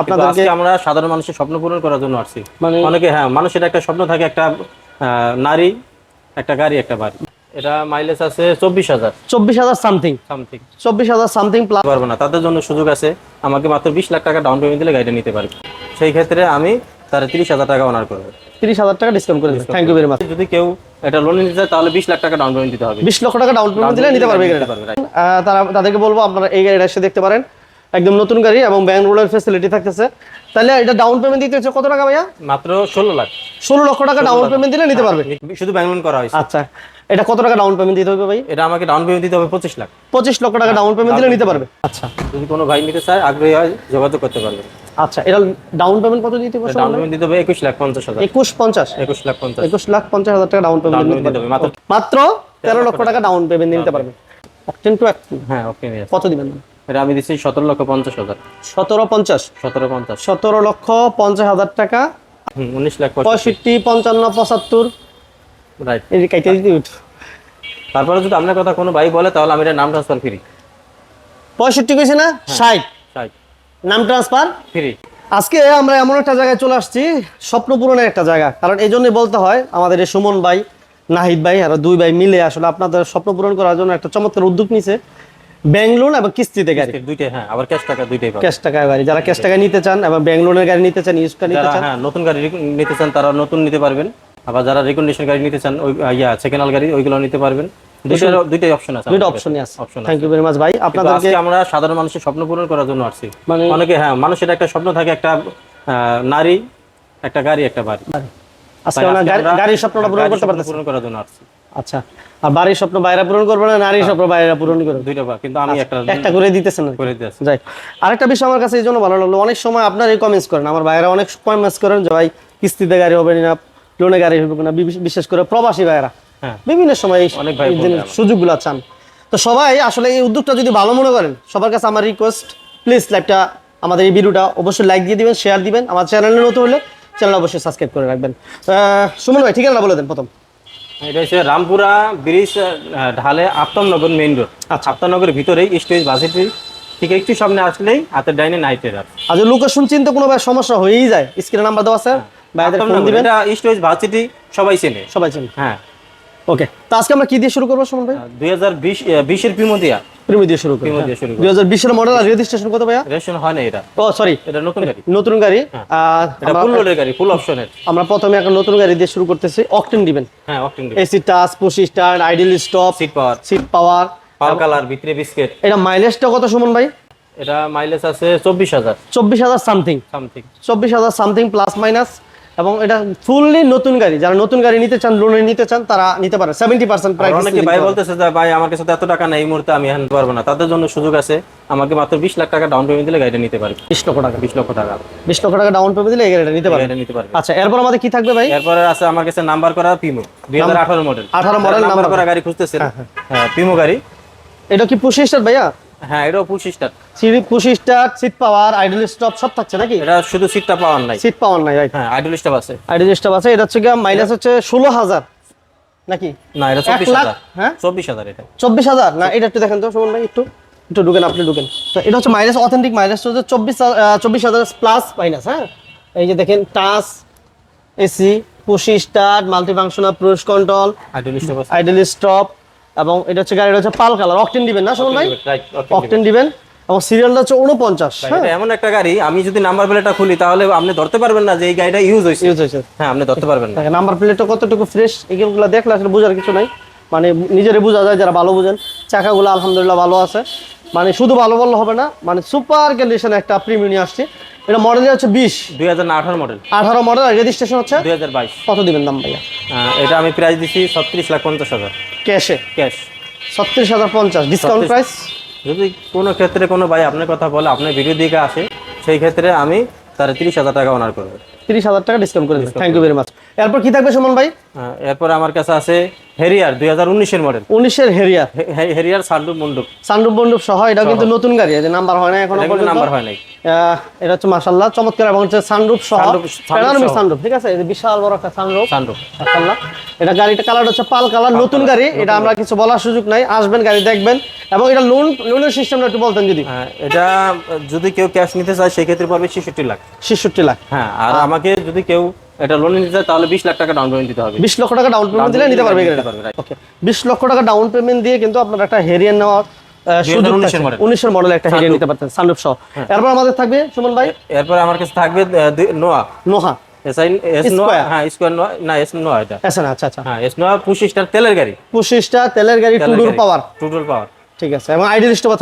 আপনাদেরকে আমরা সাধারণ মানুষের স্বপ্ন পূরণ করার জন্য আসছি। মানে অনেকে হ্যাঁ মানুষের একটা স্বপ্ন থাকে একটা নারী একটা গাড়ি একটা বাড়ি। এটা মাইলেজ আছে চব্বিশ হাজার। চব্বিশ হাজার সামথিং সামথিং চব্বিশ হাজার সামথিং প্লাস পারব না তাদের জন্য সুযোগ আছে। আমাকে মাত্র বিশ লাখ টাকা ডাউন পেমেন্ট দিলে গাড়িটা নিতে পারবে। সেই ক্ষেত্রে আমি তার তিরিশ হাজার টাকা অনার করব। তিরিশ হাজার টাকা ডিসকাউন্ট করে দেবেন থ্যাংক ইউ ভেরি মাচ যদি কেউ এটা লোন নিতে চায় তাহলে বিশ লাখ টাকা ডাউন পেমেন্ট দিতে হবে। বিশ লক্ষ টাকা ডাউন পেমেন্ট দিলে নিতে পারবে গাড়িটা। তারা তাদেরকে বলব আপনারা এই গাড়িটা এসে দেখতে পারেন। একদম নতুন গাড়ি এবং ব্যাংক রোডের ফেসিলিটি থাকতেছে। তাহলে এটা ডাউন পেমেন্ট দিতে হচ্ছে কত টাকা ভাইয়া? মাত্র ষোলো লাখ। ষোলো লক্ষ টাকা ডাউন পেমেন্ট দিলে নিতে পারবে? শুধু ব্যাংক লোন করা হয়েছে। আচ্ছা এটা কত টাকা ডাউন পেমেন্ট দিতে হবে ভাই? এটা আমাকে ডাউন পেমেন্ট দিতে হবে পঁচিশ লাখ। পঁচিশ লক্ষ টাকা ডাউন পেমেন্ট দিলে নিতে পারবে। আচ্ছা যদি কোনো ভাই নিতে চায় আগ্রহী হয় যোগাযোগ করতে পারবে। আচ্ছা এটা ডাউন পেমেন্ট কত দিতে হবে ডাউন পেমেন্ট দিতে হবে একুশ লাখ পঞ্চাশ হাজার। একুশ পঞ্চাশ? একুশ লাখ পঞ্চাশ। একুশ লাখ পঞ্চাশ হাজার টাকা ডাউন পেমেন্ট দিতে হবে। মাত্র মাত্র তেরো লক্ষ টাকা ডাউন পেমেন্ট নিতে পারবে। অকটেন টু হ্যাঁ ওকে কত দিবেন? এটা আমি দিচ্ছি সতেরো লক্ষ পঞ্চাশ হাজার। সতেরো পঞ্চাশ। সতেরো পঞ্চাশ। সতেরো লক্ষ পঞ্চাশ হাজার টাকা। উনিশ লাখ পঁয়ষট্টি। পঞ্চান্ন পঁচাত্তর। রাইট এই যে দিতে তারপরে যদি আপনার কথা কোনো ভাই বলে তাহলে আমি এটা নাম ট্রান্সফার ফ্রি পঁয়ষট্টি কইছে না? ষাট। ষাট। নাম ট্রান্সফার ফ্রি আজকে আমরা এমন একটা জায়গায় চলে আসছি স্বপ্ন পূরণের একটা জায়গা। কারণ এই জন্যই বলতে হয় আমাদের এই সুমন ভাই নাহিদ ভাই আর দুই ভাই মিলে আসলে আপনাদের স্বপ্ন পূরণ করার জন্য একটা চমৎকার উদ্যোগ নিছে। ব্যাংক লোন এবং কিস্তিতে গাড়ি। দুইটাই হ্যাঁ আবার ক্যাশ টাকা দুইটাই ক্যাশ টাকায় গাড়ি। যারা ক্যাশ টাকায় নিতে চান এবং ব্যাংক লোনের গাড়ি নিতে চান ইউজটা নিতে চান হ্যাঁ নতুন গাড়ি নিতে চান তারা নতুন নিতে পারবেন। আবার যারা রেকন্ডিশন গাড়ি নিতে চান ওই ইয়া সেকেন্ড হ্যান্ড গাড়ি ওইগুলো নিতে পারবেন। দুইটাই অপশন আছে দুইটা অপশনই আছে। কাছে। থ্যাংক ইউ ভেরি মাচ ভাই। আপনাদেরকে আমরা সাধারণ মানুষের স্বপ্ন পূরণ করার জন্য আসছি। মানে অনেকে হ্যাঁ মানুষের একটা স্বপ্ন থাকে একটা আহ, নারী একটা গাড়ি একটা বাড়ি। আজকে আমরা গাড়ির স্বপ্নটা পূরণ করতে পারতেছি। পূরণ করার জন্য আসছি। আচ্ছা আর বাড়ির স্বপ্ন বাইরে পূরণ করবে না নারীর স্বপ্ন বাইরে পূরণ করবে? দুইটা কিন্তু আমি একটা একটা করে দিতেছেন করে যাই আরেকটা বিষয় আমার কাছে এই জন্য ভালো লাগল অনেক সময় আপনার এই কমেন্টস করেন আমার অনেক কমেন্টস করেন যে ভাই কিস্তিতে গাড়ি হবে না লোনে গাড়ি হবে না বিশেষ- করে প্রবাসী ভাইয়েরা। হ্যাঁ। বিভিন্ন সময় এই সুযোগগুলো চান। তো সবাই আসলে এই উদ্যোগটা যদি ভালো মনে করেন সবার কাছে আমার রিকোয়েস্ট প্লিজ লাইভটা আমাদের এই ভিডিওটা অবশ্যই লাইক দিয়ে দিবেন শেয়ার দিবেন। আমার চ্যানেলে নতুন হলে চ্যানেল অবশ্যই সাবস্ক্রাইব করে রাখবেন। আহ, সুমন ভাই ঠিক ঠিকানা বলে দেন প্রথম। এটা হচ্ছে রামপুরা ব্রিজ ঢালে আফতাবনগর মেইন রোড আচ্ছা। আফতাবনগরের ভিতরেই স্টেজ বাসেটি। ঠিক একটু সামনে আসলেই হাতের ডাইনে নাইটের আর আর লোকেশন চিনতে কোনো ভাই সমস্যা হয়েই যায়। স্ক্রিনে নাম্বার দেওয়া স্যার ভাইদের ফোন দিবেন। এটা স্টেজ ভার্সিটি সবাই চেনে। সবাই চেনে। হ্যাঁ। ওকে তো আজকে আমরা কি দিয়ে শুরু করব সুমন ভাই? দুই হাজার বিশ বিশের পিমতিয়া প্রিমি দিয়ে শুরু করি দিয়ে শুরু দুই হাজার মডেল আর রেজিস্ট্রেশন কত ভাইয়া? রেশন হয় না এটা। ও সরি এটা নতুন গাড়ি। নতুন গাড়ি। এটা ফুল লোডের গাড়ি ফুল অপশনের আমরা প্রথমে একটা নতুন গাড়ি দিয়ে শুরু করতেছি অকটেন দিবেন। হ্যাঁ octane AC touch push start ideal stop seat power seat power পাল কালার ভিতরে বিস্কেট এটা মাইলেজটা কত সুমন ভাই? এটা মাইলেজ আছে চব্বিশ হাজার। চব্বিশ হাজার সামথিং সামথিং চব্বিশ হাজার সামথিং প্লাস মাইনাস এবং এটা ফুললি নতুন গাড়ি। যারা নতুন গাড়ি নিতে চান লোনে নিতে চান তারা নিতে পারে। সেভেন্টি পার্সেন্ট প্রাইস অনেকে ভাই বলতেছে যে ভাই আমার কাছে তো এত টাকা নেই এই মুহূর্তে আমি আনতে পারব না। তাদের জন্য সুযোগ আছে। আমাকে মাত্র বিশ লাখ টাকা ডাউন পেমেন্ট দিলে গাড়িটা নিতে পারবে। বিশ লক্ষ টাকা। বিশ লক্ষ টাকা। বিশ লক্ষ টাকা ডাউন পেমেন্ট দিলে এই গাড়িটা নিতে পারবে। গাড়িটা নিতে পারবে। আচ্ছা এরপর আমাদের কি থাকবে ভাই? এরপরে আছে আমার কাছে নাম্বার করা পিমো দুই হাজার আঠারো মডেল 18 model নাম্বার করা গাড়ি খুঁজতেছেন। হ্যাঁ পিমো গাড়ি। এটা কি পুশি স্টার ভাইয়া? হ্যাঁ এটাও পঁচিশ স্টার সিঁড়ি push star seat power idle stop সব থাকছে নাকি? এটা শুধু সিটটা পাওয়ার নাই। সিট পাওয়ার নাই রাইট হ্যাঁ আইডল স্টাফ আছে। আইডল স্টপ আছে এটা হচ্ছে মাইনাস হচ্ছে ষোলো হাজার। নাকি? না এটা চব্বিশ হাজার। হ্যাঁ? চব্বিশ হাজার এটা। চব্বিশ হাজার। না এটা একটু দেখেন তো সুমন ভাই একটু একটু ঢুকেন আপনি ঢুকেন। তো এটা হচ্ছে মাইনাস অথেন্টিক মাইনাস হচ্ছে চব্বিশ চব্বিশ হাজার প্লাস মাইনাস হ্যাঁ? এই যে দেখেন touch AC push start multi functional push control idle আছে। আইডল স্টপ এবং এটা হচ্ছে গাড়িটা হচ্ছে পাল কালার। অকটেন দিবেন না সুমন ভাই? অকটেন দিবেন এবং সিরিয়ালটা হচ্ছে উনপঞ্চাশ হ্যাঁ? এমন একটা গাড়ি আমি যদি নাম্বার প্লেটটা খুলি তাহলে আপনি ধরতে পারবেন না যে এই গাড়িটা ইউজ হয়েছে। ইউজ হয়েছে। হ্যাঁ আপনি ধরতে পারবেন না। নাম্বার প্লেটটা কতটুকু ফ্রেশ এগুলো দেখলে আসলে বোঝার কিছু নাই। মানে নিজেরই বোঝা যায় যারা ভালো বুঝেন। চাকাগুলো আলহামদুলিল্লাহ ভালো আছে। মানে শুধু ভালো বললে হবে না মানে সুপার কন্ডিশন একটা প্রিমিয়াম নিয়ে আসছে। এটা মডেল হচ্ছে বিশ। দুই হাজার আঠারো মডেল আঠারো মডেল রেজিস্ট্রেশন হচ্ছে? দুই হাজার বাইশ। কত দিবেন দাম ভাইয়া? এটা আমি প্রাইস দিচ্ছি ছত্রিশ লাখ পঞ্চাশ হাজার। ক্যাশে? ক্যাশ। ছত্রিশ হাজার পঞ্চাশ ডিসকাউন্ট 36 প্রাইস যদি কোনো ক্ষেত্রে কোনো ভাই আপনার কথা বলে আপনার ভিডিও দিকে আসে সেই ক্ষেত্রে আমি তার তিরিশ হাজার টাকা অনার করব। তিরিশ হাজার টাকা ডিসকাউন্ট করে দেবেন। থ্যাংক ইউ ভেরি মাচ এরপর কি থাকবে সুমন ভাই? এরপর আমার কাছে আছে হেরিয়ার দুই হাজার উনিশের মডেল উনিশের হেরিয়ার হেরিয়ার সান্ডুপ মন্ডুপ সানরূপ বন্ডুপ সহ এটা কিন্তু নতুন গাড়ি আছে নাম্বার হয় না এখনও নাম্বার হয় নাই। এটা হচ্ছে মাশাআল্লাহ চমৎকার এবং হচ্ছে সানরূপ সহ। প্যানারোমিক। সানরূপ ঠিক আছে? বিশাল বড় একটা সানরূপ সান্ডুপ মাশাআল্লাহ। এটা গাড়িটা কালার হচ্ছে পাল কালার নতুন গাড়ি এটা আমরা কিছু বলার সুযোগ নাই। আসবেন গাড়ি দেখবেন এবং এটা লোন লোনের সিস্টেমটা একটু বলতেন যদি। হ্যাঁ, এটা যদি কেউ ক্যাশ নিতে চায় সেক্ষেত্রে পড়বে ছেষট্টি লাখ। ছেষট্টি লাখ। হ্যাঁ আর আমাকে যদি কেউ এটা লোন নিতে চায় তাহলে বিশ লাখ টাকা ডাউন পেমেন্ট দিতে হবে। বিশ লক্ষ টাকা ডাউন পেমেন্ট দিলে নিতে পারবে নিতে পারবে, ওকে বিশ লক্ষ টাকা ডাউন পেমেন্ট দিয়ে কিন্তু আপনার একটা হেরিয়ান নেওয়ার সুযোগ 2019 19 এর মডেল একটা নিতে পারতেন সানরূপ সহ। এরপর আমাদের থাকবে সুমন ভাই? এরপর আমার কাছে থাকবে নোয়া। নোহা। হ্যাঁ হ্যাঁ তেলের গাড়ি। তেলের গাড়ি টুডুর। পাওয়ার। পাওয়ার। ঠিক আছে এবং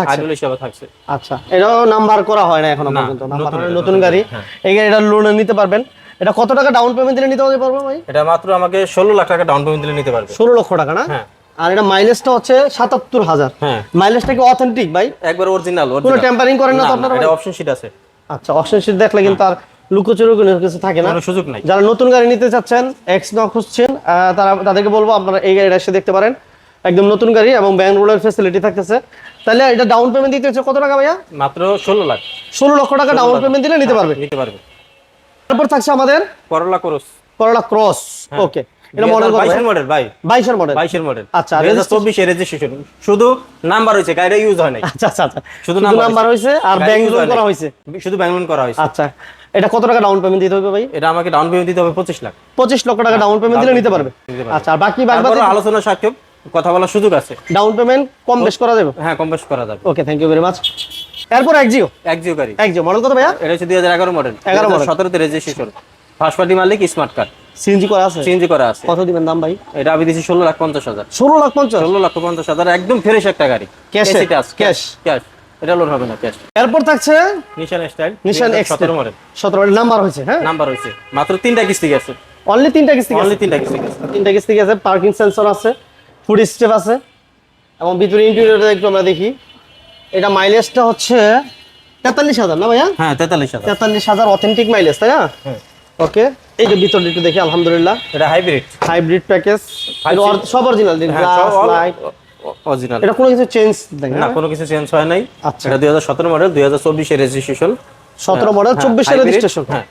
থাকছে। আইডল থাকছে। আচ্ছা এটাও নাম্বার করা হয় না এখনও পর্যন্ত। নাম্বার নতুন গাড়ি, গাড়ি, এই গাড়িটা লোনে নিতে পারবেন। এটা কত টাকা ডাউন পেমেন্ট দিলে নিতে পারব ভাই? এটা মাত্র আমাকে ষোলো লাখ টাকা ডাউন পেমেন্ট দিলে নিতে পারবে। ষোলো লক্ষ টাকা না? হ্যাঁ। আর এটা মাইলেজটা হচ্ছে সাতাত্তর হাজার। হ্যাঁ। মাইলেজটা কি অথেন্টিক ভাই? একবার অরিজিনাল কোনো টেম্পারিং করেন না তো আপনারা এটা অপশন শিট আছে। আচ্ছা অপশন শিট দেখলে কিন্তু আর লুকোচুরো কোনো কিছু থাকে না। সুযোগ নাই। যারা নতুন গাড়ি নিতে চাচ্ছেন এক্স ন খুঁজছেন আহ, তারা তাদেরকে বলব আপনারা এই গাড়িটা এসে দেখতে পারেন। একদম নতুন গাড়ি এবং ব্যাংক ফেসিলিটি থাকতেছে। তাহলে এটা ডাউন পেমেন্ট দিতে হচ্ছে কত টাকা ভাইয়া? মাত্র ষোলো লাখ। ষোলো লক্ষ টাকা ডাউন পেমেন্ট দিলে নিতে পারবে। নিতে পারবে। তারপর থাকছে আমাদের করলা করস করলা ক্রস ওকে এটা মডেল কত? বাইশের মডেল ভাই। বাইশের মডেল বাইশের মডেল আচ্ছা, দুই হাজার চব্বিশে রেজিস্ট্রেশন শুধু নাম্বার গাড়িটা ইউজ হয় নাই। আচ্ছা আচ্ছা আচ্ছা। শুধু নাম্বার হয়েছে আর ব্যাংক লোন করা। হয়েছে। শুধু ব্যাংক লোন করা হয়েছে। আচ্ছা এটা কত টাকা ডাউন পেমেন্ট দিতে হবে ভাই? এটা আমাকে ডাউন পেমেন্ট দিতে হবে পঁচিশ লাখ। পঁচিশ লক্ষ টাকা ডাউন পেমেন্ট দিলে নিতে পারবে। আচ্ছা আর বাকি বাকি আলোচনা সাক্ষেপ কথা বলার সুযোগ আছে। ডাউন পেমেন্ট কম বেশ করা যাবে? হ্যাঁ কম বেশ করা যাবে। Okay thank you very much এরপর একজিও একজিও গাড়ি। একজিও মডেল কত ভাইয়া? এটা হচ্ছে দুই হাজার এগারো মডেল 11 model। সতেরোতে রেজিস্ট্রেশন ফার্স্ট পার্টি মালিক স্মার্ট কার্ড সিএনজি করা আছে? সিএনজি করা আছে। কত দিবেন দাম ভাই? এটা আমি দিচ্ছি ষোলো লাখ পঞ্চাশ হাজার। ষোলো লাখ পঞ্চাশ? ষোলো লক্ষ পঞ্চাশ হাজার একদম ফ্রেশ একটা গাড়ি। এ? ক্যাশ ক্যাশ এটা লোন হবে না ক্যাশ এরপর থাকছে? নিশান স্টাইল নিশান সতেরো মডেল সতেরো নাম্বার হয়েছে হ্যাঁ? নাম্বার হয়েছে। মাত্র তিনটা কিস্তি গেছে। অনলি তিনটা কিস্তি গেছে? অনলি তিনটা কিস্তি গেছে। তিনটা কিস্তি গেছে পার্কিং সেন্সর আছে। ফুড স্টেপ আছে এবং ভিতরে ইন্টেরিয়রটা একটু আমরা দেখি। এটা মাইলেজটা হচ্ছে তেতাল্লিশ হাজার না ভাইয়া? হ্যাঁ তেতাল্লিশ হাজার। তেতাল্লিশ হাজার অথেন্টিক মাইলেজ তাই না? হ্যাঁ। ওকে এই যে ভিতরটা একটু দেখি আলহামদুলিল্লাহ। এটা হাইব্রিড হাইব্রিড প্যাকেজ সব অরিজিনাল হ্যাঁ গ্লাস লাইট অরিজিনাল এটা কোনো কিছু চেঞ্জ না কোনো কিছু চেঞ্জ হয় নাই। আচ্ছা। এটা দুই হাজার সতেরো মডেল দুই হাজার চব্বিশে রেজিস্ট্রেশন সতেরো মডেল চব্বিশের রেজিস্ট্রেশন হ্যাঁ।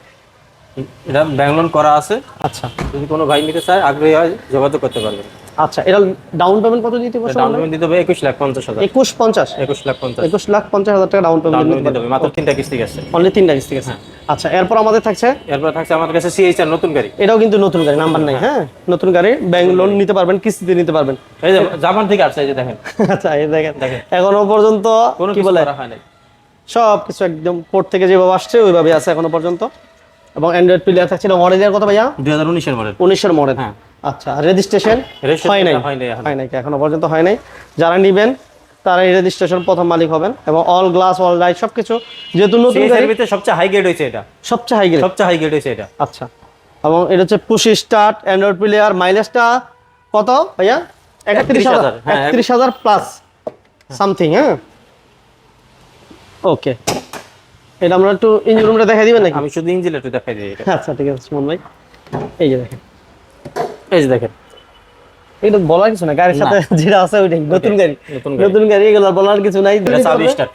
এটা ব্যাংক করা আছে। আচ্ছা। যদি কোনো ভাই নিতে চায় আগ্রহী হয় যোগাযোগ করতে পারবেন। আচ্ছা এটা ডাউন পেমেন্ট কত দিতে ডাউন পেমেন্ট দিতে হবে একুশ লাখ পঞ্চাশ হাজার। একুশ পঞ্চাশ? একুশ লাখ পঞ্চাশ। একুশ লাখ পঞ্চাশ হাজার টাকা ডাউন পেমেন্ট দিতে হবে মাত্র তিনটা কিস্তি গেছে। অনলি তিনটা কিস্তি আছে আচ্ছা এরপর আমাদের থাকছে? এরপর থাকছে আমার কাছে সিএইচআর নতুন গাড়ি। এটাও কিন্তু নতুন গাড়ি নাম্বার নাই হ্যাঁ? নতুন গাড়ি ব্যাংক লোন নিতে পারবেন কিস্তিতে নিতে পারবেন। এই যে জাপান থেকে আসছে এই যে দেখেন। আচ্ছা এই দেখেন। দেখেন। এখনও পর্যন্ত কি বলে? হয় সব কিছু একদম পোর্ট থেকে যেভাবে আসছে ওইভাবে আছে এখনও পর্যন্ত। এবং অ্যান্ড্রয়েড প্লেয়ার থাকছে এটা মডেলের কত ভাইয়া? দুই হাজার উনিশের মডেল উনিশের মডেল হ্যাঁ। আচ্ছা রেজিস্ট্রেশন হয় নাই? হয় নাই এখনও। হয় পর্যন্ত হয় নাই। যারা নিবেন তারা রেজিস্ট্রেশন প্রথম মালিক হবেন এবং অল গ্লাস অল লাইট সবকিছু যেহেতু নতুন গাড়ি সিএইচআর ভিতরে সবচেয়ে হাই গ্রেড হয়েছে এটা। সবচেয়ে হাই গ্রেড সবচেয়ে হাই গ্রেড হয়েছে এটা। আচ্ছা। এবং এটা হচ্ছে পুশি স্টার্ট অ্যান্ড্রয়েড প্লেয়ার মাইলেজটা কত ভাইয়া? একত্রিশ হাজার হ্যাঁ, একত্রিশ হাজার প্লাস সামথিং হ্যাঁ? ওকে এটা আমরা একটু ইঞ্জিন রুমটা দেখাই দিবেন নাকি? আমি শুধু ইঞ্জিন একটু দেখাই দিই আচ্ছা ঠিক আছে সুমন ভাই। এই যে দেখেন। এই যে দেখেন। এটা বলার কিছু না গাড়ির সাথে যেটা আছে ওইটাই। নতুন গাড়ি। নতুন গাড়ি। এগুলো বলার কিছু নাই। এটা সাব স্টার্ট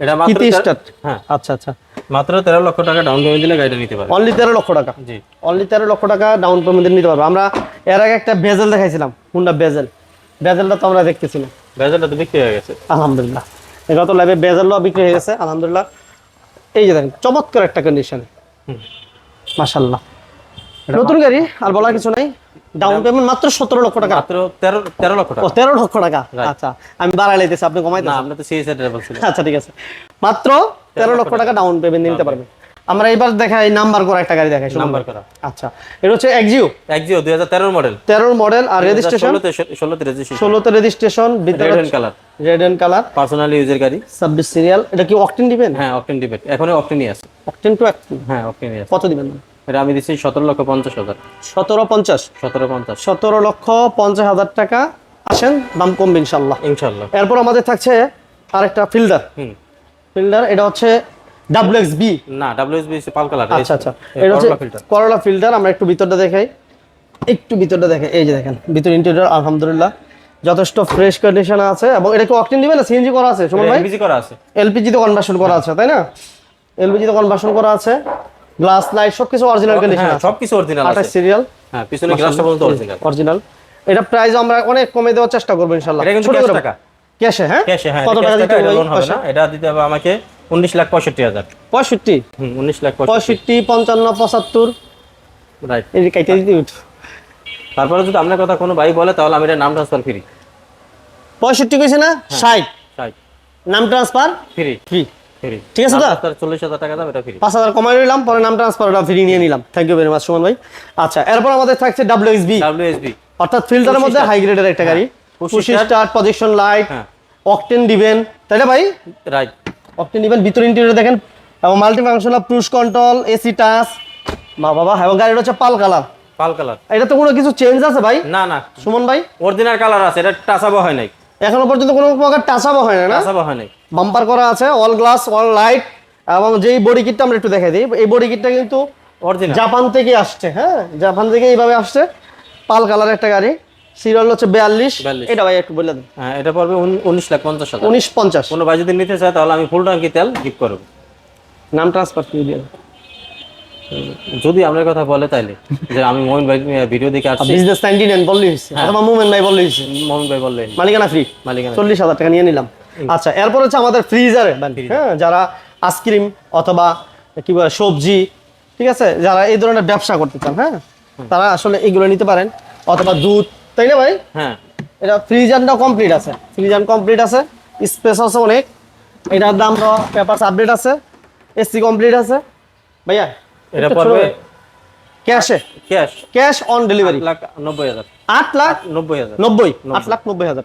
এটা মাত্র স্টার্ট হ্যাঁ। আচ্ছা আচ্ছা। মাত্র তেরো লক্ষ টাকা ডাউন পেমেন্ট দিলে গাড়িটা নিতে পারবে। অনলি তেরো লক্ষ টাকা। জি। অনলি তেরো লক্ষ টাকা ডাউন পেমেন্ট নিতে পারব। আমরা এর আগে একটা বেজেল দেখাইছিলাম হুন্ডা বেজেল বেজেলটা তো আমরা দেখতেছি না। ভেজালটা তো বিক্রি হয়ে গেছে। আলহামদুলিল্লাহ। এই গত লাইভে বেজারও বিক্রি হয়ে গেছে আলহামদুলিল্লাহ। এই যে দেখেন চমৎকার একটা কন্ডিশন হুম। নতুন গাড়ি? আর বলার কিছু নাই? ডাউন পেমেন্ট মাত্র সতেরো লক্ষ টাকা। মাত্র তেরো তেরো লক্ষ ও টাকা তেরো লক্ষ টাকা? আচ্ছা আমি বাড়াই লাইতেছি আপনি কমাই না আমরা তো বলছিলাম আচ্ছা ঠিক আছে। মাত্র তেরো লক্ষ টাকা ডাউন পেমেন্ট নিতে পারবেন আমরা এবার দেখাই নাম্বার করা একটা গাড়ি দেখাই নাম্বার করা। আচ্ছা এটা হচ্ছে এক্সিও হাজার তেরোর মডেল তেরোর মডেল আর রেজিস্ট্রেশন ষোলোতে ষোলোতে রেজিস্ট্রেশন ষোলোতে registration red and colour red and colour personal ইউজের গাড়ি। ছাব্বিশ সিরিয়াল এটা কি অকটেন দিবেন? হ্যাঁ অকটেন ডিবেট এখনই অকটেনই আছে। অকটেন টু অকটেন হ্যাঁ অকটেনই আছে। কত দিবেন? এটা আমি দিচ্ছি সতেরো লক্ষ পঞ্চাশ হাজার। সতেরো পঞ্চাশ? সতেরো পঞ্চাশ। সতেরো লক্ষ পঞ্চাশ হাজার টাকা আসেন দাম কমবে ইনশাল্লাহ ইনশাল্লাহ এরপর আমাদের থাকছে আরেকটা ফিল্ডার। হুম। ফিল্ডার এটা হচ্ছে ডাব্লিউ না ডাব্লিউএসবি পাল কালার আচ্ছা আচ্ছা। এটা হচ্ছে ফিল্টার ফিল্টার আমরা একটু ভিতরটা দেখাই। একটু ভিতরটা দেখেন এই যে দেখেন ভিতর ইন্টেরিয়র আলহামদুলিল্লাহ। যথেষ্ট ফ্রেশ কন্ডিশন আছে। এবং এটা কি অকটেন দিবে না সিএনজি করা আছে সুমন ভাই? এলপিজি করা আছে। এলপিজি তে কনভার্সন করা আছে তাই না? এলপিজি তে কনভার্সন করা আছে। গ্লাস লাইট সবকিছু অরিজিনাল কন্ডিশন হ্যাঁ আছে। সবকিছু অরিজিনাল আছে। সিরিয়াল হ্যাঁ পিছনে গ্লাসটা পর্যন্ত অরিজিনাল অরিজিনাল এটা প্রাইস আমরা অনেক কমে দেওয়ার চেষ্টা করব ইনশাআল্লাহ। এটা কিন্তু ছোট cash করে টাকা। ক্যাশে হ্যাঁ? ক্যাশে হ্যাঁ কত টাকা দিতে হবে? লোন হবে না। এটা দিতে হবে আমাকে উনিশ লাখ পঁয়ষট্টি হাজার। পঁয়ষট্টি? হুম উনিশ লাখ পঁয়ষট্টি। পঁয়ষট্টি পঞ্চান্ন পঁচাত্তর। রাইট এই কাইতে দিতে উঠ। তারপরে যদি আপনার কথা কোনো ভাই বলে তাহলে আমি এটা নাম ট্রান্সফার ফ্রি পঁয়ষট্টি কইছে না? ষাট। ষাট। নাম ট্রান্সফার ফ্রি ফ্রি ফ্রি ঠিক আছে তো? চল্লিশ হাজার টাকা দাম এটা ফ্রি পাঁচ হাজার কমাই নিলাম পরে নাম ট্রান্সফার ওটা ফ্রি নিয়ে নিলাম। Thank you very much Suman ভাই। আচ্ছা এরপর আমাদের থাকছে ডাব্লিউ এস বি ডাব্লিউএসবি অর্থাৎ ফিল্টারের মধ্যে হাই গ্রেডের একটা গাড়ি। Push start. স্টার্ট লাইট হ্যাঁ। অকটেন দিবেন তাই না ভাই? রাইট অকটেন দিবেন ভিতর ইন্টেরিয়র দেখেন। এবং multi functional push control AC touch মা বাবা এবং গাড়িটা হচ্ছে পাল কালার পাল কালার এটা তো কোনো কিছু চেঞ্জ আছে ভাই? না না। সুমন ভাই? অরিজিনাল কালার আছে এটা টাচাবো হয় নাই। এখনও পর্যন্ত কোনো প্রকার টাচাবো হয় না না? হয় না বাম্পার করা আছে অল গ্লাস অল লাইট এবং যেই বডি কিটটা আমরা একটু দেখাই দিই এই বডি কিটটা কিন্তু অরিজিনাল জাপান থেকে আসছে হ্যাঁ? জাপান থেকে এইভাবে আসছে। পাল কালার একটা গাড়ি। সিরিয়াল হচ্ছে বিয়াল্লিশ। 42 এটা ভাই একটু বলে দেন। হ্যাঁ এটা পড়বে উন- উনিশ লাখ পঞ্চাশ হাজার। উনিশ পঞ্চাশ। কোনো ভাই যদি নিতে চায় তাহলে আমি ফুল ট্যাঙ্কি তেল গিফট করব। নাম ট্রান্সফার দিয়ে যদি আপনার কথা বলে তাইলে যে আমি মোহন ভাই ভিডিও দেখে আসছি। বিজনেস নাইনটি নাইন বললেই হয়েছে। অথবা মুভমেন্ট ভাই বললেই হয়েছে। ভাই বললেন মালিকানা ফ্রি মালিকানা চল্লিশ হাজার টাকা নিয়ে নিলাম। আচ্ছা এরপর হচ্ছে আমাদের ফ্রিজারে হ্যাঁ যারা আইসক্রিম অথবা কি বলে সবজি ঠিক আছে? যারা এই ধরনের ব্যবসা করতে চান হ্যাঁ? তারা আসলে এগুলো নিতে পারেন। অথবা দুধ তাই না ভাই? হ্যাঁ। এটা ফ্রিজারটাও কমপ্লিট আছে। ফ্রিজার কমপ্লিট আছে। স্পেস আছে অনেক। এটার দাম পেপার আপডেট আছে। এসি কমপ্লিট আছে। ভাইয়া এটা পড়বে ক্যাশে cash. Cash on delivery. Lakh নব্বই হাজার। আট লাখ নব্বই হাজার। নব্বই আট লাখ নব্বই হাজার।